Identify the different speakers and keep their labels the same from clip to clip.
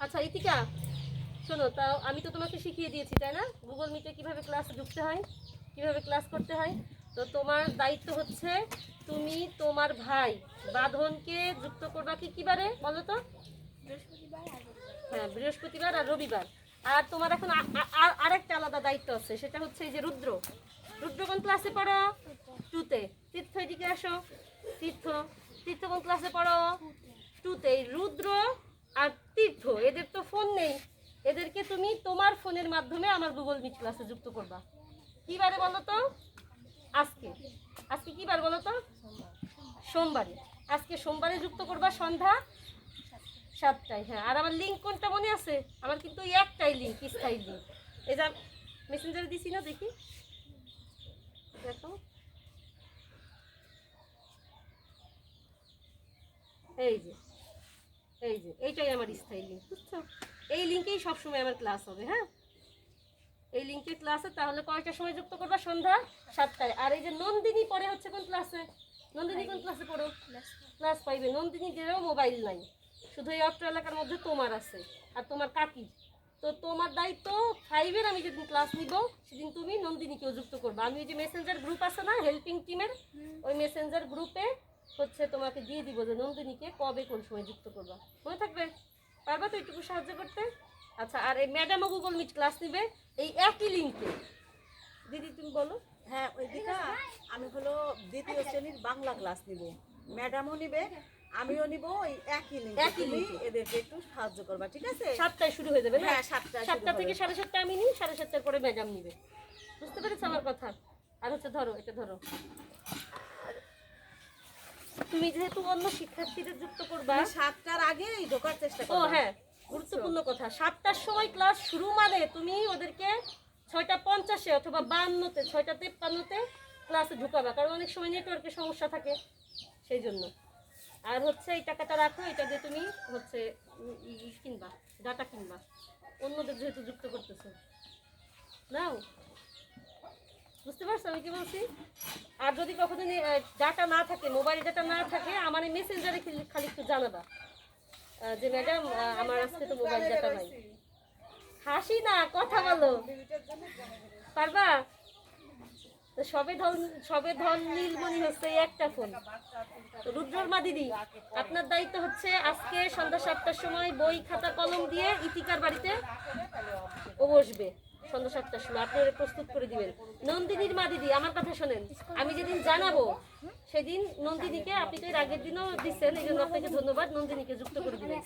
Speaker 1: আচ্ছা ইতিকা শোনো তাও আমি তো তোমাকে শিখিয়ে দিয়েছি তাই না? গুগল মিটে কীভাবে ক্লাস ঢুকতে হয় কীভাবে ক্লাস করতে হয়? তো তোমার দায়িত্ব হচ্ছে তুমি তোমার ভাই বাঁধনকে যুক্ত করবা কি কি বারে বলো তো? হ্যাঁ বৃহস্পতিবার আর রবিবার। আর তোমার এখন আরেকটা আলাদা দায়িত্ব আছে সেটা হচ্ছে এই যে রুদ্র। রুদ্র কোন ক্লাসে পড়ো? টুতে। তীর্থ এদিকে আসো। তীর্থ। তীর্থ কোন ক্লাসে পড়ো? টুতে। এই রুদ্র আর তীর্থ, এদের তো ফোন নেই। এদেরকে তুমি তোমার ফোনের মাধ্যমে আমার গুগল মিট ক্লাসে যুক্ত করবা। কি বারে বলো তো আজকে। আজকে কি বার বলো তো সোমবারে। আজকে সোমবারে যুক্ত করবা সন্ধ্যা সাতটায়। হ্যাঁ আর আমার লিঙ্ক কোনটা মনে আছে? আমার কিন্তু একটাই লিঙ্ক স্থায়ী লিঙ্ক এই যা মেসেঞ্জারে দিছি না, দেখি। দেখো। এই যে। এই যে এইটাই আমার স্থায়ী লিঙ্ক বুঝছ? এই লিঙ্কেই সবসময় আমার ক্লাস হবে হ্যাঁ? এই লিঙ্কে ক্লাসে তাহলে কয়টার সময় যুক্ত করবা? সন্ধ্যা সাতটায়। আর এই যে নন্দিনী পরে হচ্ছে কোন ক্লাসে নন্দিনী কোন ক্লাসে পড়ো? ক্লাস ফাইভে নন্দিনীদেরও মোবাইল নাই। শুধু এই অত্র এলাকার মধ্যে তোমার আছে। আর তোমার কাকি। তো তোমার দায়িত্ব ফাইভের আমি যেদিন ক্লাস নিব সেদিন তুমি নন্দিনীকেও যুক্ত করবে। আমি ওই যে মেসেঞ্জার গ্রুপ আছে না হেল্পিং টিমের ওই মেসেঞ্জার গ্রুপে হচ্ছে তোমাকে দিয়ে দিব যে নন্দিনীকে কবে কোন সময় যুক্ত করবা। মনে থাকবে? পারবা তো একটু সাহায্য করতে? আচ্ছা আর এই ম্যাডামও গুগল মিট ক্লাস নিবে এই একই লিঙ্কে দিদি তুমি বলো।
Speaker 2: হ্যাঁ ওই দিকা আমি হলো দ্বিতীয় শ্রেণির বাংলা ক্লাস নিব। ম্যাডামও নিবে আমিও নিব ওই একই লিঙ্ক
Speaker 1: একই এ।
Speaker 2: এদেরকে একটু সাহায্য করবা ঠিক আছে?
Speaker 1: সাতটায় শুরু হয়ে যাবে
Speaker 2: হ্যাঁ সাতটা
Speaker 1: সাতটা থেকে সাড়ে সাতটা আমি নিই সাড়ে সাতটার পরে ম্যাডাম নিবে। বুঝতে পেরেছ আমার কথা? আর হচ্ছে ধরো এটা ধরো। তুমি যেহেতু অন্য শিক্ষার্থীদের যুক্ত করবা
Speaker 2: সাতটার আগেই ঢোকার চেষ্টা
Speaker 1: ও
Speaker 2: করবা।
Speaker 1: হ্যাঁ গুরুত্বপূর্ণ কথা। সাতটার সময় ক্লাস শুরু মানে তুমি ওদেরকে ছয়টা পঞ্চাশে অথবা বান্নতে ছয়টা তেপ্পান্নতে ক্লাসে ঢুকাবা কারণ অনেক সময় নেটওয়ার্কের সমস্যা থাকে সেই জন্য। আর হচ্ছে এই টাকাটা রাখো এটা দিয়ে তুমি হচ্ছে কিনবা ডাটা কিনবা। অন্যদের যেহেতু যুক্ত করতেছো। নাও। বুঝতে পারছ আমি কি বলছি? আর যদি কখনো ডাটা না থাকে মোবাইল ডাটা না থাকে, আমার মেসেঞ্জারে খালি একটু জানাবা। যে ম্যাডাম আমার আজকে তো মোবাইল ডাটা নাই। হাসি না, কথা বলো। পারবা? তো সবে ধন সবে ধন নীলমণি হচ্ছে একটা ফোন তো রুদ্রর মা দিদি, আপনার দায়িত্ব হচ্ছে আজকে সন্ধ্যা সাতটার সময় বই খাতা কলম দিয়ে ইতিকার বাড়িতে ও বসবে। সন্ধ্যা সাতটার সময়। আপনি ওরে প্রস্তুত করে দিবেন। নন্দিনীর মা দিদি আমার কথা শোনেন আমি যেদিন জানাব সেদিন নন্দিনীকে আপনি তো এর আগের দিনও দিচ্ছেন এই জন্য আপনাকে ধন্যবাদ নন্দিনীকে যুক্ত করে দিবেন।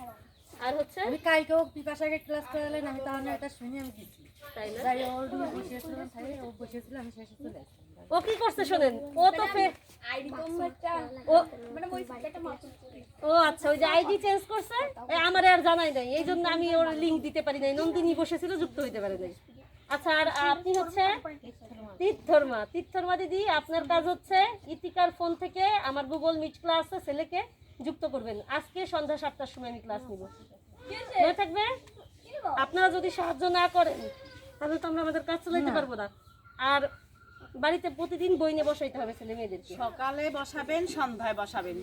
Speaker 1: আর হচ্ছে?
Speaker 3: আমি কালকেও পিপাসাকে ক্লাস করালেন আমি তাহলে এটা শুনে আমি
Speaker 1: তাই না?
Speaker 3: তাই ওর রুমে বসেছিলাম তাই ও বসেছিল আমি শেষে চলে
Speaker 1: ও কি করছে শোনেন? ও তো ফে- ও ও আচ্ছা ওই যে আইডি চেঞ্জ করছে? এ, আমার আর জানাই নাই এই জন্য আমি ওর লিংক দিতে পারি নাই। নন্দিনী বসেছিল যুক্ত হইতে পারে নাই। আচ্ছা আর আপনি হচ্ছে তীর্থর্মা তীর্থর্মা দিদি আপনার কাজ হচ্ছে ইতিকার ফোন থেকে আমার গুগল মিট ক্লাসে ছেলেকে যুক্ত করবেন। আজকে সন্ধ্যা সাতটার সময় আমি ক্লাস নিব। মনে থাকবে? আপনারা যদি সাহায্য না করেন তাহলে তো আমরা আমাদের কাজ চালাইতে পারব না। আর বাড়িতে প্রতিদিন বই নিয়ে বসাইতে হবে ছেলে মেয়েদেরকে।
Speaker 2: সকালে বসাবেন সন্ধ্যায় বসাবেন।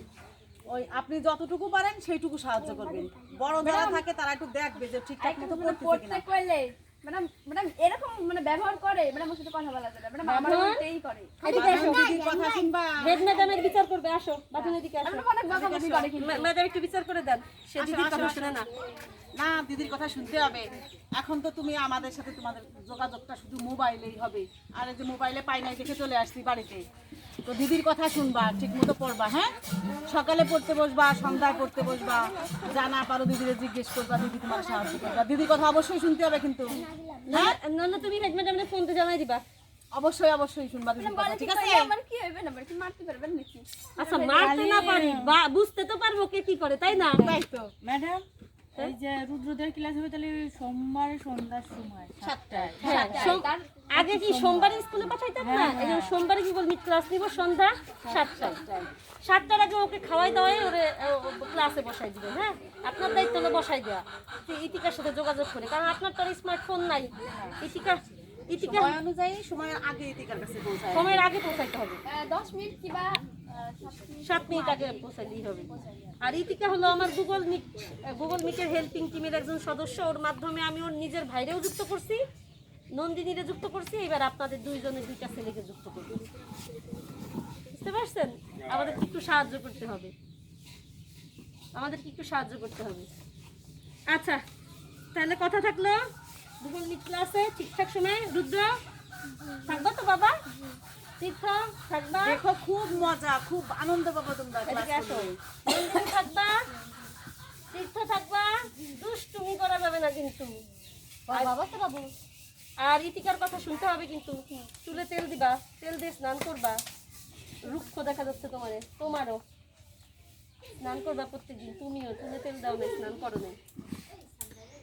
Speaker 2: ওই আপনি যতটুকু পারেন সেইটুকু সাহায্য করবেন। বড় যারা থাকে তারা একটু দেখবে যে ঠিকঠাক মতো কিনা।
Speaker 4: পড়তে করলে ম্যাডাম ম্যাডাম এরকম মানে ব্যবহার করে ম্যাডাম ওর সাথে কথা বলা যায় না। ম্যাডাম আমার
Speaker 1: বাবা?
Speaker 4: করে।
Speaker 2: বাবা দিদির কথা শুনবা।
Speaker 1: হেড ম্যাডামের বিচার করবে আসো। বাথরুমের দিকে আসো।
Speaker 4: ম্যাডাম অনেক বকাবকি করে কিন্তু।
Speaker 1: ম্যাডাম একটু বিচার করে দেন। সে দিদির কথা শুনে না।
Speaker 2: না দিদির কথা শুনতে হবে। এখন তো তুমি আমাদের সাথে তোমাদের যোগাযোগটা শুধু মোবাইলেই হবে। আর এই যে মোবাইলে পাই নাই দেখে চলে আসছি বাড়িতে। তো দিদির কথা শুনবা ঠিক মতো পড়বা হ্যাঁ? সকালে পড়তে বসবা সন্ধ্যায় পড়তে বসবা জানা পারো দিদিরে জিজ্ঞেস করবা দিদি তোমার সাহায্য করবা। দিদির কথা অবশ্যই শুনতে হবে কিন্তু।
Speaker 1: না না না তুমি হেড জানাই দিবা।
Speaker 2: অবশ্যই অবশ্যই শুনবা ঠিক আছে?
Speaker 4: আছে আমার কি হবে না কি মারতে পারবেন নাকি?
Speaker 1: আচ্ছা মারতে না পারি বা বুঝতে তো পারব কে কি করে তাই না?
Speaker 2: তাই তো।
Speaker 3: ম্যাডাম এই যে রুদ্রদের ক্লাস হবে তাহলে সোমবার সন্ধ্যার সময় সাতটায়।
Speaker 1: হ্যাঁ, আগে কি সোমবারে স্কুলে পাঠাইতাম না? এই জন্য সোমবারে কি বলবি ক্লাস নিব? সন্ধ্যা সাতটায়। সাতটার আগে ওকে খাওয়াই দাওয়াই ওরে ক্লাসে বসাই দিবেন হ্যাঁ? আপনার দায়িত্ব হলো বসাই দেওয়া। ইতিকার সাথে যোগাযোগ করে কারণ আপনার তো স্মার্টফোন নাই। ইতিকা ইতিকা
Speaker 2: অনুযায়ী সময়ের আগে দিদির কাছে পৌঁছায়।
Speaker 1: সময়ের আগে পৌঁছাইতে হবে।
Speaker 4: দশ মিনিট কিবা
Speaker 1: সাত মিনিট আগে পৌঁছাইলেই হবে। আর ইতিকা হলো আমার গুগল মিট গুগল মিটের হেল্পিং টিমের একজন সদস্য। ওর মাধ্যমে আমি ওর নিজের ভাইরেও যুক্ত করছি। নন্দিনীরে যুক্ত করছি এবার আপনাদের দুইজনে দুইটা ছেলেকে যুক্ত করব। বুঝতে পারছেন? আমাদের একটু সাহায্য করতে হবে। আমাদেরকে একটু সাহায্য করতে হবে। আচ্ছা তাহলে কথা থাকল? মিট ক্লাসে ঠিকঠাক সময়? রুদ্র? থাকবা তো বাবা? থাকবা?
Speaker 2: দেখো খুব মজা খুব আনন্দ পাবো তোমরা
Speaker 1: থাকবা? তীর্থ থাকবা? দুষ্টুমি করা যাবে না কিন্তু। বাবা তো বাবু। আর ইতিকার কথা শুনতে হবে কিন্তু। চুলে তেল দিবা তেল দিয়ে স্নান করবা রুক্ষ দেখা যাচ্ছে তোমার তোমারও। স্নান করবা প্রত্যেকদিন তুমিও চুলে তেল দাও না স্নান করো না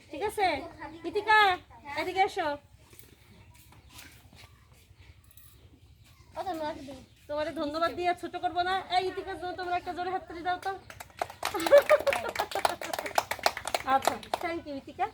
Speaker 1: ঠিক আছে? ইতিকা এদিকে এসো। তোমারে ধন্যবাদ দিয়ে ছোট করব না। এই ইতিকার জন্য তোমরা একটা জোরে হাততালি দাও তো। আচ্ছা থ্যাংক ইউ ইতিকা।